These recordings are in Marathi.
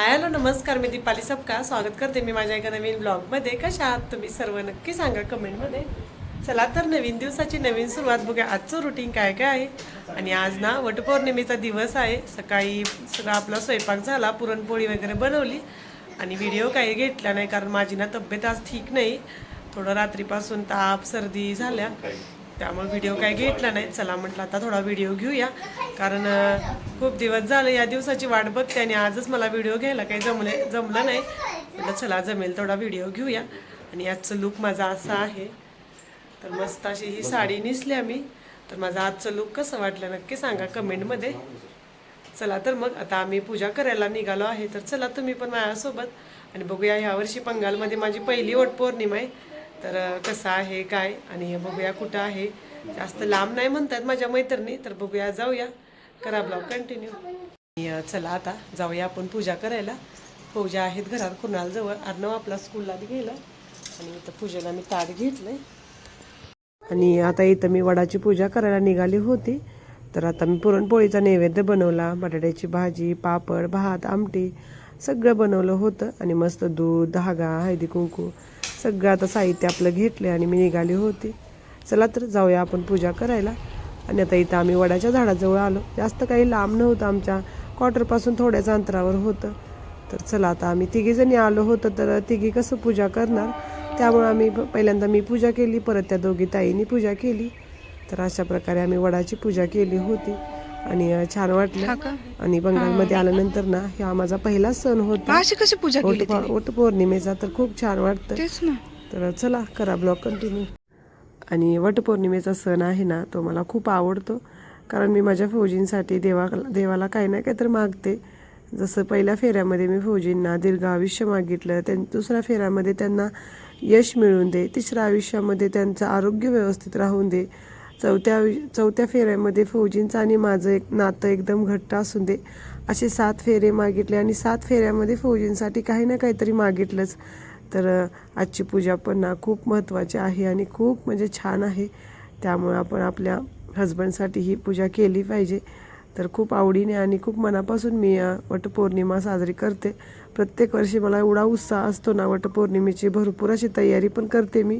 हाय हॅलो नमस्कार मी दीपाली सबका स्वागत करते मी माझ्या एका नवीन ब्लॉगमध्ये कशा आहात तुम्ही सर्व? नक्की सांगा कमेंटमध्ये. चला तर नवीन दिवसाची नवीन सुरुवात बघा आजचं रुटीन काय काय आहे? आणि आज ना वटपौर्णिमेचा दिवस आहे. सकाळी सगळा आपला स्वयंपाक झाला पुरणपोळी वगैरे बनवली. आणि व्हिडिओ काही घेतला नाही कारण माझी ना तब्येत आज ठीक नाही. थोडं रात्रीपासून ताप सर्दी झाल्या. त्यामुळे व्हिडिओ काय घेतला नाही. चला म्हटलं आता थोडा व्हिडिओ घेऊया. कारण खूप दिवस झाले या दिवसाची वाट बघते आणि आजच मला व्हिडिओ घ्यायला काही जमले जमलं नाही. म्हटलं चला जमेल थोडा व्हिडिओ घेऊया. आणि आजचं लुक माझा असा आहे. तर मस्त अशी ही साडी नेसली आम्ही. तर माझा आजचं लुक कसं वाटलं नक्की सांगा कमेंटमध्ये चला तर मग आता आम्ही पूजा करायला निघालो आहे. तर चला तुम्ही पण माझ्यासोबत. आणि बघूया ह्यावर्षी पंगालमध्ये माझी पहिली वटपौर्णिमा आहे. तर कसं आहे काय? आणि बघूया कुठं आहे. जास्त लांब नाही म्हणतात माझ्या मैत्रिणी तर बघूया जाऊया. करा ब्लॉग कंटिन्यू चला आता जाऊया आपण पूजा करायला. पूजा आहेत घरात कुणाल जवळ अर्णव आपला स्कूलला गेला. आणि इथं पूजेला मी ताट घेतलंय. आणि आता इथं मी वडाची पूजा करायला निघाली होती. तर आता मी पुरणपोळीचा नैवेद्य बनवला. बटाट्याची भाजी पापड भात आमटी सगळं बनवलं होतं. आणि मस्त दूध धागा हळदी कुंकू सगळं आता साहित्य आपलं घेतले आणि मी निघाली होती. चला तर जाऊया आपण पूजा करायला. आणि आता इथं आम्ही वडाच्या झाडाजवळ आलो. जास्त काही लांब नव्हतं आमच्या. क्वार्टरपासून थोड्याच अंतरावर होतं. तर चला आता आम्ही तिघीजणी आलो होतो तर तिघी कसं पूजा करणार? त्यामुळे आम्ही प- पहिल्यांदा मी पूजा केली परत त्या दोघी ताईंनी पूजा केली. तर अशा प्रकारे आम्ही वडाची पूजा केली होती. आणि छान वाटलं. आणि बंगालमध्ये आल्यानंतर ना हा माझा पहिला सण होता. अशी कशी पूजा केली वट पौर्णिमेचा तर खूप छान वाटतं. तर चला करा ब्लॉग कंटिन्यू. आणि वटपौर्णिमेचा सण आहे ना तो मला खूप आवडतो. कारण मी माझ्या फौजींसाठी देवा देवाला काही ना काही तर मागते. जसं पहिल्या फेऱ्यामध्ये मी फौजींना दीर्घ आयुष्य मागितलं त्यां दुसऱ्या फेऱ्यामध्ये त्यांना यश मिळून दे तिसऱ्या आयुष्यामध्ये त्यांचं आरोग्य व्यवस्थित राहून दे. चौथ्या चौथ्या फेऱ्यामध्ये फौजींचं आणि माझं एक नातं एकदम घट्ट असून दे. असे सात फेरे मागितले आणि सात फेऱ्यामध्ये फौजींसाठी काही ना काहीतरी मागितलंच. तर आजची पूजा पण ना खूप महत्त्वाची आहे आणि खूप म्हणजे छान आहे. त्यामुळे आपण आपल्या हजबंडसाठी ही पूजा केली पाहिजे. तर खूप आवडीने आणि खूप मनापासून मी वटपौर्णिमा साजरी करते. प्रत्येक वर्षी मला एवढा उत्साह असतो ना वटपौर्णिमेची. भरपूर अशी तयारी पण करते मी.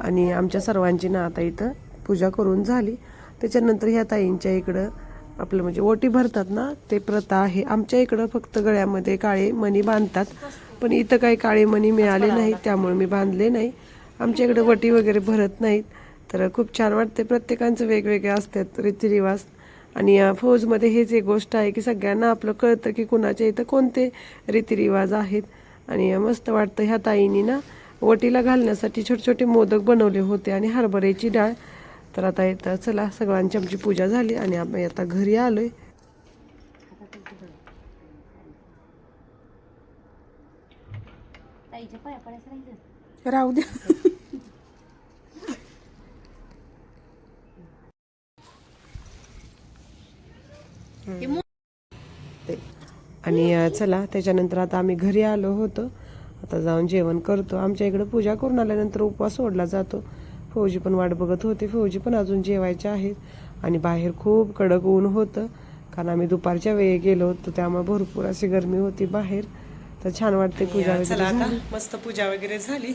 आणि आमच्या सर्वांची ना आता इथं पूजा करून झाली. त्याच्यानंतर ह्या ताईंच्या इकडं आपलं म्हणजे ओटी भरतात ना ते प्रथा आहे. आमच्या इकडं फक्त गळ्यामध्ये काळे मणी बांधतात. पण इथं काही काळे मणी मिळाले नाहीत त्यामुळे मी बांधले नाही. आमच्या इकडं वटी वगैरे भरत नाहीत. तर खूप छान वाटते प्रत्येकांचं वेगवेगळे असतात रीतिरिवाज. आणि या फौजमध्ये हेच एक गोष्ट आहे की सगळ्यांना आपलं कळतं की कुणाच्या इथं कोणते रीतिरिवाज आहेत. आणि मस्त वाटतं ह्या ताईंनी ना वटीला घालण्यासाठी छोटे छोटे मोदक बनवले होते आणि हरभऱ्याची डाळ. तर आता इथं चला सगळ्यांची आमची पूजा झाली आणि आम्ही आता घरी आलोय. राहू द्या. आणि चला त्याच्यानंतर आता आम्ही घरी आलो होतो. आता जाऊन जेवण करतो. आमच्या इकडं पूजा करून आल्यानंतर उपवास सोडला जातो. फौजी पण वाट बघत होते. फौजी पण अजून जेवायचे आहेत. आणि बाहेर खूप कडक ऊन होतं. कारण आम्ही दुपारच्या वेळी गेलो होतो त्यामुळे भरपूर अशी गरमी होती बाहेर. तर छान वाटते पूजा वगैरे आता मस्त पूजा वगैरे झाली.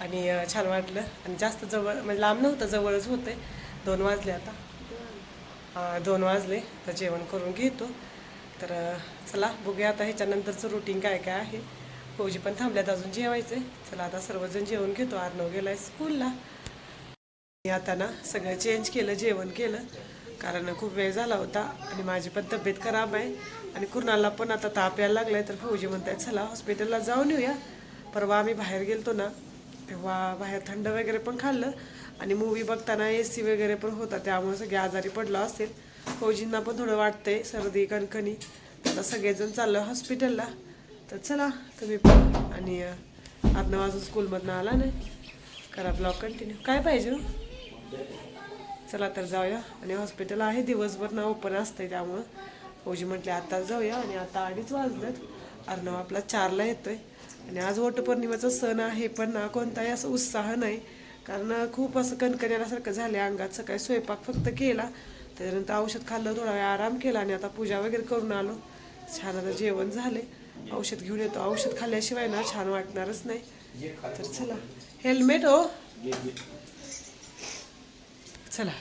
आणि छान वाटलं. आणि जास्त जवळ म्हणजे लांब नव्हतं जवळच होते दोन वाजले आता. दोन वाजले. तर जेवण करून घेतो. तर चला बघूया आता ह्याच्यानंतरचं रुटीन काय काय आहे. फौजी पण थांबल्यात अजून जेवायचे. चला आता सर्वजण जेवण घेतो. आरनव गेलाय स्कूलला मी आता ना सगळं चेंज केलं जेवण केलं. कारण खूप वेळ झाला होता आणि माझी पण तब्येत खराब आहे. आणि कुणाला पण आता ताप यायला लागलाय तर फौजी म्हणतायत चला हॉस्पिटलला जाऊन येऊया. परवा आम्ही बाहेर गेलतो ना तेव्हा बाहेर थंड वगैरे पण खाल्लं. आणि मूवी बघताना ए सी वगैरे पण होता त्यामुळे सगळे आजारी पडलो असेल. फौजींना पण थोडं वाटतंय सर्दी कणकणी. आता सगळेजण चाललं हॉस्पिटलला तर चला तुम्ही पण आणि आपला अर्धा वाजून स्कूलमधनं आला नाही करा ब्लॉग कंटिन्यू काय पाहिजे हो? चला तर जाऊया. आणि हॉस्पिटल आहे दिवसभर ना ओपन असतंय त्यामुळं. फौजी म्हटले आता जाऊया. आणि आता अडीच वाजलेत. अर्णव आपला चारला येतोय. आणि आज वटपौर्णिमेचा सण आहे पण ना कोणताही असं उत्साह नाही. कारण खूप असं कणकण्यासारखं झालं अंगात. सकाळी स्वयंपाक फक्त केला. त्याच्यानंतर औषध खाल्लं थोडा वेळ आराम केला आणि आता पूजा वगैरे करून आलो. छान आता जेवण झाले औषध घेऊन येतो. औषध खाल्ल्याशिवाय ना छान वाटणारच नाही. तर चला. हेल्मेट हो. चला.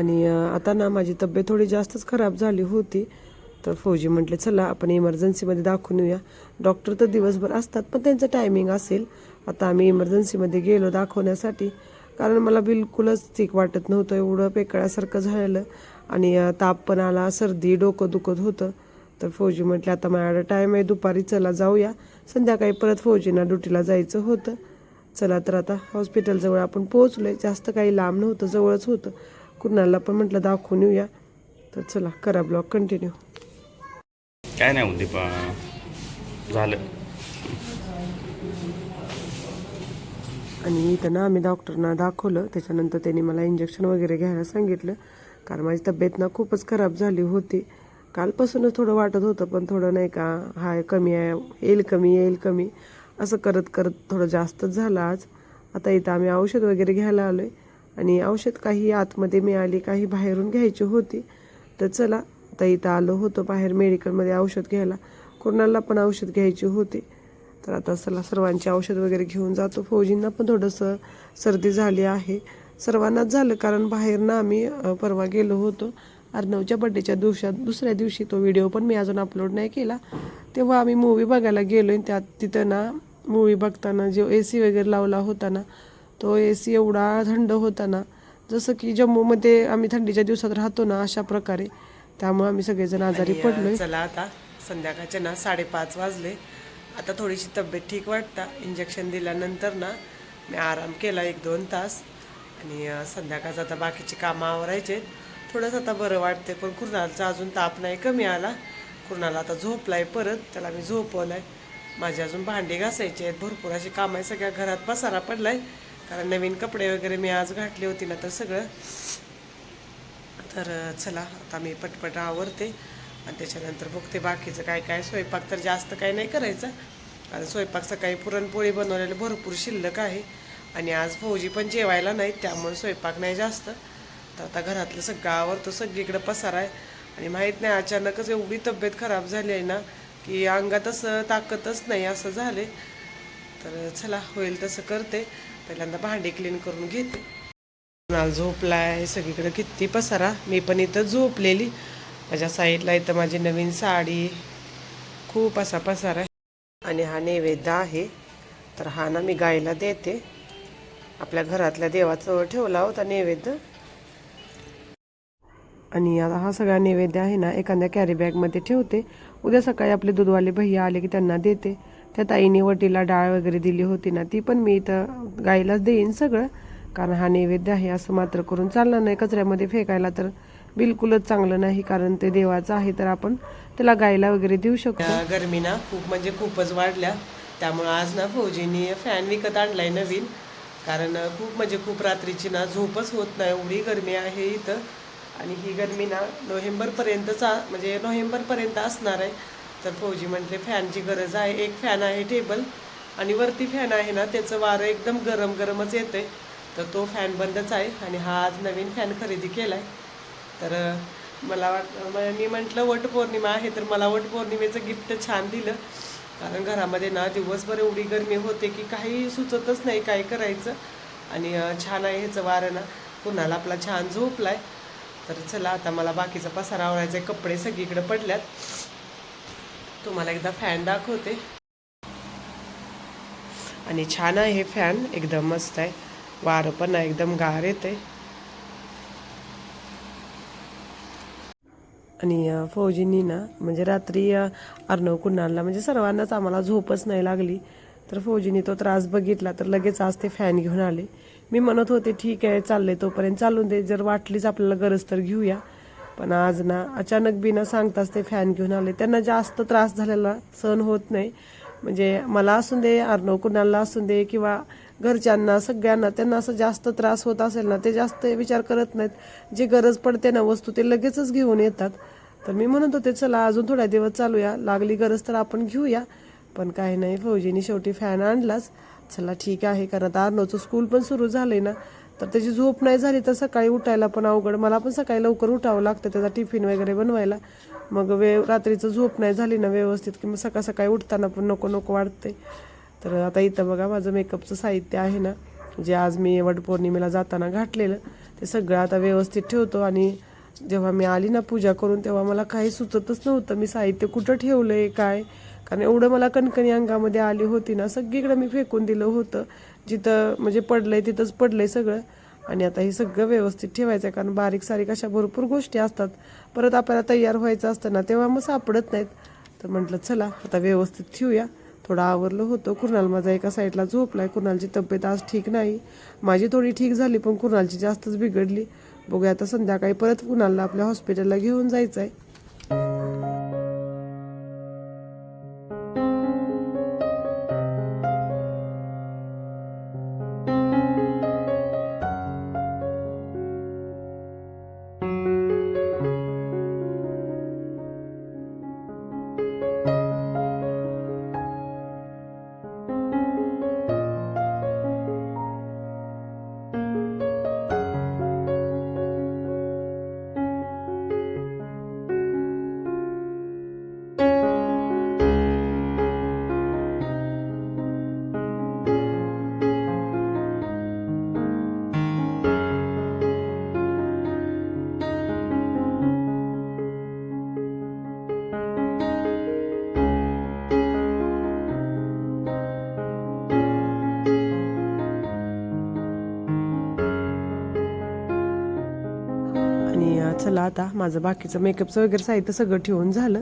आणि आता ना माझी तब्येत थोडी जास्तच खराब झाली होती. तर फौजी म्हटले चला आपण इमर्जन्सीमध्ये दाखवून येऊया. डॉक्टर तर दिवसभर असतात पण त्यांचं टायमिंग असेल. आता आम्ही इमर्जन्सीमध्ये गेलो दाखवण्यासाठी कारण मला बिलकुलच ठीक वाटत नव्हतं. एवढं पेकळ्यासारखं झालेलं. आणि ताप पण आला सर्दी डोकं दुखत होतं. तर फौजी म्हटले आता माझ्याकडे टाईम आहे दुपारी चला जाऊया. संध्याकाळी परत फौजींना ड्युटीला जायचं होतं. चला तर आता हॉस्पिटलजवळ आपण पोहोचलो आहे जास्त काही लांब नव्हतं जवळच होतं. कुणाला पण म्हटलं दाखवून येऊया. तर चला करा ब्लॉग कंटिन्यू काय नाही म्हणते पण. झालं. आणि इथं ना आम्ही डॉक्टरना दाखवलं. त्याच्यानंतर त्यांनी मला इंजेक्शन वगैरे घ्यायला सांगितलं. कारण माझी तब्येत ना खूपच खराब झाली होती. कालपासूनच थोडं वाटत होतं पण थोडं नाही का हाय कमी आहे येईल कमी येईल कमी. असं करत करत थोडं जास्तच झालं आज. आता इथं आम्ही औषध वगैरे घ्यायला आलो आहे आणि औषध काही आतमध्ये मिळाली काही बाहेरून घ्यायची होती. तर चला आता इथं आलो होतो बाहेर मेडिकलमध्ये औषध घ्यायला. कोणाला पण औषध घ्यायची होती. तर आता चला सर्वांचे औषध वगैरे घेऊन जातो. फौजींना पण थोडंसं सर्दी झाली आहे. सर्वांनाच झालं कारण बाहेर ना आम्ही परवा गेलो होतो. अर्णवच्या बड्डेच्या दिवसात दुसऱ्या दिवशी तो व्हिडिओ पण मी अजून अपलोड नाही केला. तेव्हा आम्ही मूवी बघायला गेलो आणि त्यात तिथं ना मूवी बघताना जो ए सी वगैरे लावला होता ना तो ए सी एवढा थंड होता ना जसं की जम्मूमध्ये आम्ही थंडीच्या दिवसात राहतो ना अशा प्रकारे. त्यामुळे आम्ही सगळेजण आजारी पडलोय. चला आता संध्याकाळचे ना साडेपाच वाजले. आता थोडीशी तब्येत ठीक वाटता. इंजेक्शन दिल्यानंतर ना मी आराम केला एक दोन तास. आणि संध्याकाळचं आता बाकीची कामं आवरायचे थोडंसं आता बरं वाटते पण कुणालचा अजून ताप नाही कमी आला. कुणाला आता झोपलाय परत त्याला मी झोपवलाय. माझे अजून भांडे घासायचे आहेत. भरपूर अशी कामं आहे सगळ्या घरात पसारा पडलाय. कारण नवीन कपडे वगैरे मी आज घातली होती ना तर सगळं तर चला आता मी पटपट आवरते आणि त्याच्यानंतर बघते बाकीचं काय काय स्वयंपाक तर जास्त काय नाही करायचं. कारण स्वयंपाक सकाळी पुरणपोळी बनवलेलं भरपूर शिल्लक आहे आणि आज फौजी पण जेवायला नाहीत त्यामुळे स्वयंपाक नाही जास्त. तर आता घरातलं सगळं आवरतो सगळीकडे पसारा आहे आणि माहीत नाही अचानकच एवढी तब्येत खराब झाली आहे ना की अंगात असं ताकदच नाही असं झाले तर चला होईल तसं करते. पहिल्यांदा भांडी क्लीन करून घेते. झोपलाय सगळीकडे किती पसारा. मी पण इथं झोपलेली. माझ्या साईडला इथं माझी नवीन साडी. खूप असा पसारा आहे. आणि हा नैवेद्य आहे. तर हा ना मी गायला देते. आपल्या घरातल्या देवाजवळ ठेवला होता नैवेद्य. आणि आता हा सगळा नैवेद्य आहे ना एखाद्या कॅरी बॅगमध्ये ठेवते. उद्या सकाळी आपले दूधवाले भैया आले की त्यांना देते. त्या ताईने वटीला डाळ वगैरे दिली होती ना ती पण मी इथं गाईलाच देईन सगळं. कारण हा नैवेद्य आहे असं मात्र करून चालणार नाही. कचऱ्यामध्ये फेकायला तर बिलकुलच चांगलं नाही कारण ते देवाचं आहे तर आपण त्याला गायला वगैरे देऊ शकतो. गरमी ना खूप म्हणजे खूपच वाढल्या. त्यामुळे आज ना फौजीनी फॅन विकत आणलाय नवीन. कारण खूप म्हणजे खूप रात्रीची ना झोपच होत नाही. एवढी गरमी आहे इथं. आणि ही गरमी ना नोव्हेंबरपर्यंतचा म्हणजे नोव्हेंबरपर्यंत असणार आहे. तर फौजी म्हटले फॅनची गरज आहे. एक फॅन आहे टेबल आणि वरती फॅन आहे ना त्याचं वारं एकदम गरम गरमच येतं आहे तर तो फॅन बंदच आहे आणि हा आज नवीन फॅन खरेदी केला आहे तर मला वाट मी म्हटलं वटपौर्णिमा आहे तर मला वटपौर्णिमेचं गिफ्ट छान दिलं. कारण घरामध्ये ना दिवसभर एवढी गरमी होते की काही सुचतच नाही काय करायचं. आणि छान आहे ह्याचं वारं ना कुणाला आपला छान झोपला आहे तर चला आता मला बाकीचा पसारा आवडायचा आहे. कपडे सगळीकडे पडल्यात. तुम्हाला एकदा फॅन दाखवते. आणि छान आहे हे फॅन एकदम मस्त आहे. वारं पण एकदम गार येते आणि फौजींनी ना म्हणजे रात्री अर्णव कुणालला म्हणजे सर्वांनाच आम्हाला झोपच नाही लागली. तर फौजींनी तो त्रास बघितला तर लगेच आज ते फॅन घेऊन आले. मी म्हणत होते ठीक आहे चाललंय तोपर्यंत चालून दे जर वाटलीच आपल्याला गरज तर घेऊया. पण आज ना अचानक बिना सांगताच ते फॅन घेऊन आले. त्यांना जास्त त्रास झालेला सहन होत नाही. म्हणजे मला असून दे अर्णव कुणाला असून दे किंवा घरच्यांना सगळ्यांना त्यांना असं जास्त त्रास होत असेल ना ते जास्त विचार करत नाहीत. जी गरज पडते ना वस्तू ते लगेचच घेऊन येतात. तर मी म्हणत होते चला अजून थोड्या दिवस चालूया. लागली गरज तर आपण घेऊया. पण काही नाही फौजीने शेवटी फॅन आणलाच. चला ठीक आहे कारण आता अर्नवचं स्कूल पण सुरू झालंय ना. तर त्याची झोप नाही झाली तर सकाळी उठायला पण अवघड. मला पण सकाळी लवकर उठावं लागतं त्याचा टिफिन वगैरे बनवायला. मग वे रात्रीचं झोप नाही झाली ना व्यवस्थित की मग सकाळ सकाळी उठताना पण नको नको वाटते तर आता इथं बघा माझं मेकअपचं साहित्य आहे ना जे आज मी वटपौर्णिमेला जाताना घातलेलं ते सगळं आता व्यवस्थित ठेवतो आणि जेव्हा मी आली ना पूजा करून तेव्हा मला काही सुचतच नव्हतं मी साहित्य कुठं ठेवलं आहे काय? कारण एवढं मला कणकणी अंगामध्ये आली होती ना सगळीकडे मी फेकून दिलं होतं. जिथं म्हणजे पडलंय तिथंच पडलंय सगळं. आणि आता हे सगळं व्यवस्थित ठेवायचं आहे कारण बारीक सारीक अशा भरपूर गोष्टी असतात. परत आपल्याला तयार व्हायचं असतं ना तेव्हा मग सापडत नाहीत. तर म्हटलं चला आता व्यवस्थित ठेवूया. थोडं आवरलं होतं. कुणाल माझा एका साईडला झोपलाय. कुणालची तब्येत आज ठीक नाही. माझी थोडी ठीक झाली पण कुणालची जास्तच बिघडली. बघूया आता संध्याकाळी परत कुणालला आपल्या हॉस्पिटलला घेऊन जायचं आहे आणि आता माझं बाकीचं मेकअपचं वगैरे साहित्य सगळं ठेवून झालं.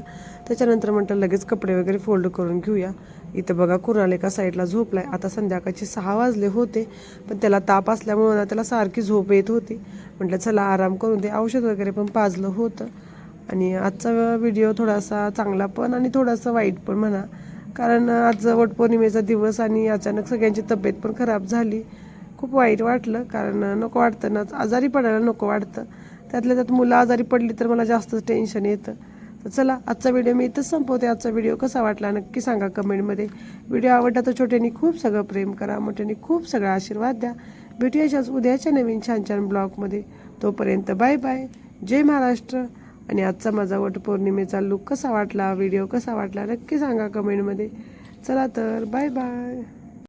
त्याच्यानंतर म्हटलं लगेच कपडे वगैरे फोल्ड करून घेऊया. इथं बघा कुणाल एका साईडला झोपलाय? आता संध्याकाळचे सहा वाजले होते पण त्याला ताप असल्यामुळे ना त्याला सारखी झोप येत होती. म्हटलं चला आराम करून ते औषध वगैरे पण पाजलं होतं. आणि आजचा व्हिडिओ थोडासा चांगला पण आणि थोडासा वाईट पण म्हणा. कारण आज वटपौर्णिमेचा दिवस आणि अचानक सगळ्यांची तब्येत पण खराब झाली. खूप वाईट वाटलं कारण नको वाटतं ना आजारी पडायला नको वाटतं. त्यातल्या त्यात मुलं आजारी पडली तर मला जास्तच टेन्शन येतं. तर चला आजचा व्हिडिओ मी इथंच संपवते. आजचा व्हिडिओ कसा वाटला नक्की सांगा कमेंटमध्ये. व्हिडिओ आवडला तर छोट्यानी खूप सगळं प्रेम करा मोठ्यांनी खूप सगळा आशीर्वाद द्या. भेटूयाच्याच उद्याच्या नवीन छान छान ब्लॉगमध्ये. तोपर्यंत बाय बाय जय महाराष्ट्र. आणि आजचा माझा वटपौर्णिमेचा लुक कसा वाटला व्हिडिओ कसा वाटला नक्की सांगा कमेंटमध्ये. चला तर बाय बाय